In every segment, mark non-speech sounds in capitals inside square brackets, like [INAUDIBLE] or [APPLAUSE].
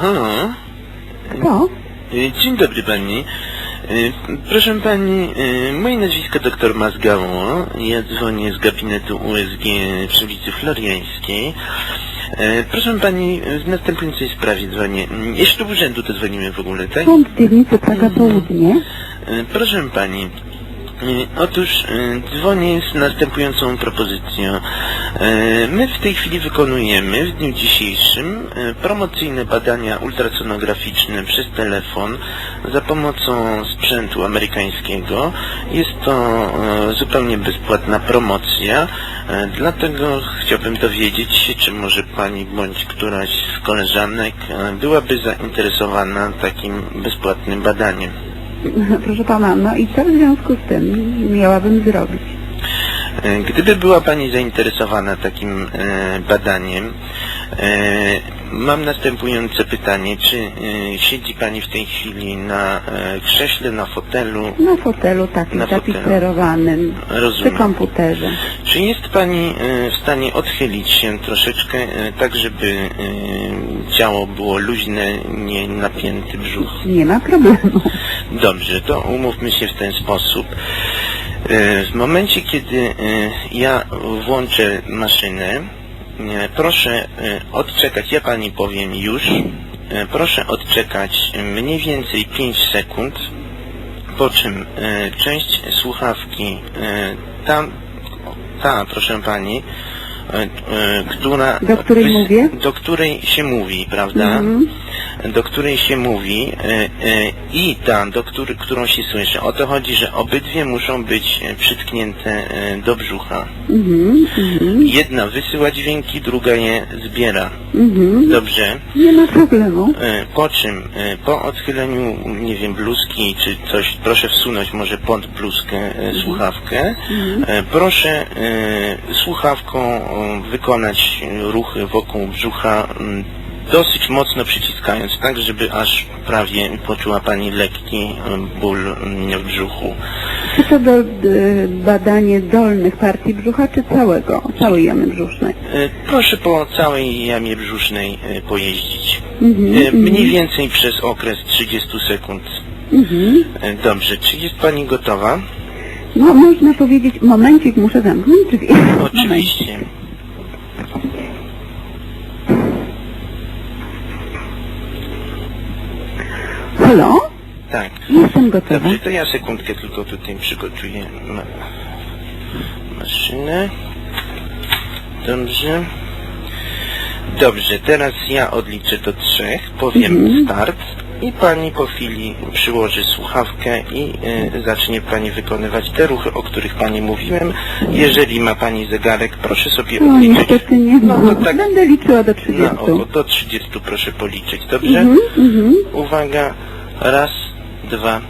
Halo? Kto? Y, Dzień dobry pani. Y, Proszę pani, y, moje nazwisko doktor Mazgało. Ja dzwonię z gabinetu USG przy ulicy Floriańskiej. Proszę pani, w następującej sprawie dzwonię. Jeszcze do urzędu to dzwonimy w ogóle, tak? Praga Południe. Y, Proszę pani, otóż dzwonię z następującą propozycją. Y, My w tej chwili wykonujemy w dniu dzisiejszym y, promocyjne badania ultrasonograficzne przez telefon za pomocą sprzętu amerykańskiego. Jest to y, zupełnie bezpłatna promocja, dlatego chciałbym dowiedzieć się, czy może pani bądź któraś z koleżanek byłaby zainteresowana takim bezpłatnym badaniem. Proszę pana, no i co w związku z tym miałabym zrobić? E, Gdyby była Pani zainteresowana takim e, badaniem, e, mam następujące pytanie. Czy siedzi Pani w tej chwili na krześle, na fotelu? Na fotelu takim Na fotelu. tapicerowanym, przy Rozumiem. komputerze. Czy jest Pani w stanie odchylić się troszeczkę, tak żeby ciało było luźne, nie napięty brzuch? Nie ma problemu. Dobrze, to umówmy się w ten sposób. E, W momencie, kiedy e, ja włączę maszynę, e, proszę odczekać, ja Pani powiem już, proszę odczekać mniej więcej 5 sekund, po czym część słuchawki, tam, ta, proszę Pani, która... Do której? Do której się mówi, prawda? Mhm. Do której się mówi e, e, i ta, do który, którą się słyszy. O to chodzi, że obydwie muszą być e, przytknięte do brzucha. Mhm, mhm, Jedna wysyła dźwięki, druga je zbiera. mhm. Dobrze. Nie ma problemu. Po czym, po odchyleniu, nie wiem, bluzki czy coś, proszę wsunąć może pod bluzkę e, słuchawkę. E, Proszę słuchawką wykonać ruchy wokół brzucha, dosyć mocno przyciskając, tak żeby aż prawie poczuła Pani lekki e, ból w brzuchu. Czy to do, d, badanie dolnych partii brzucha, czy całego, całej jamy brzusznej? E, Proszę po całej jamie brzusznej e, pojeździć. Mhm, E, mhm, Mniej więcej przez okres 30 sekund. mhm. E, Dobrze, czy jest Pani gotowa? No można powiedzieć, momencik, muszę zamknąć drzwi. Oczywiście. [LAUGHS] Halo? Tak. Jestem gotowa. Dobrze, to ja sekundkę tylko tutaj przygotuję ma maszynę. Dobrze. Dobrze, teraz ja odliczę do trzech, powiem Mhm. start i pani po chwili przyłoży słuchawkę i y, zacznie pani wykonywać te ruchy, o których pani mówiłem. Jeżeli ma pani zegarek, proszę sobie No odliczyć. niestety nie No to tak Będę liczyła do 30. na oko, do 30 proszę policzyć, dobrze? Mhm, mhm. Uwaga, raz, dwa,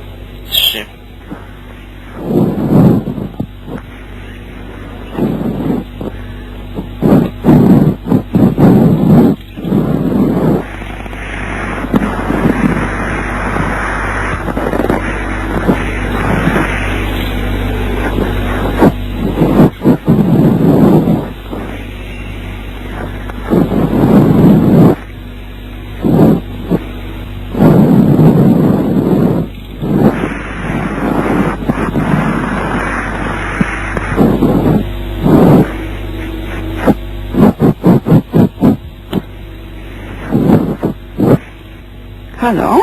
Halo?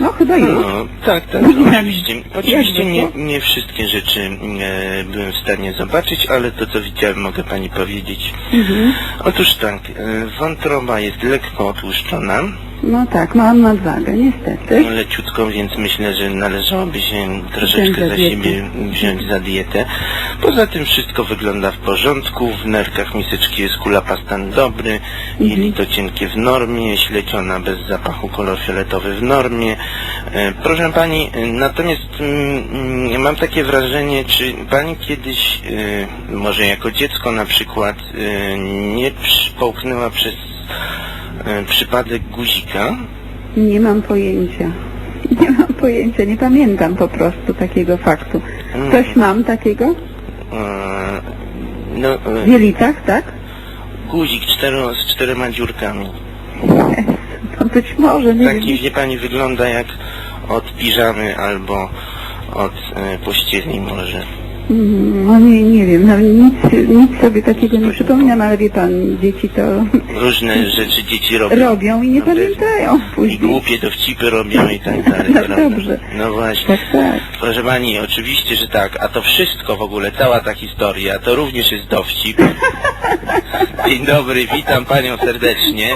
No chyba już. No, tak, tak, Mhm. oczywiście. Oczywiście nie, nie wszystkie rzeczy e, byłem w stanie zobaczyć, ale to co widziałem mogę pani powiedzieć. Mhm. Otóż tak, e, wątroba jest lekko otłuszczona, No tak, mam nadwagę, niestety. leciutką, więc myślę, że należałoby się troszeczkę za siebie wziąć za dietę. Poza tym wszystko wygląda w porządku, w nerkach miseczki jest kulapastan dobry, jelito cienkie w normie, śleciona bez zapachu kolor fioletowy w normie. E, Proszę Pani, e, natomiast mm, mm, mam takie wrażenie, czy Pani kiedyś, e, może jako dziecko na przykład, nie połknęła przez przypadek guzika? Nie mam pojęcia. [LAUGHS] Nie mam pojęcia, nie pamiętam po prostu takiego faktu. Mm. Coś mam takiego? E, No, e, W jelitach, tak? guzik cztero, z czterema dziurkami. [LAUGHS] No być może, nie Taki, wiem. wie pani, wygląda jak od piżamy albo od e, pościeli może. Mm, No nie, nie wiem, no, nic, nic sobie takiego nie przypominam, ale wie pan, dzieci to Różne [LAUGHS] rzeczy dzieci robią. robią i nie No, pamiętają I później. głupie dowcipy robią i tak [LAUGHS] dalej. No prawda? dobrze. No właśnie. Tak, tak. Proszę pani, oczywiście, że tak. A to wszystko w ogóle, cała ta historia, to również jest dowcip. [LAUGHS] Dzień dobry, witam panią serdecznie.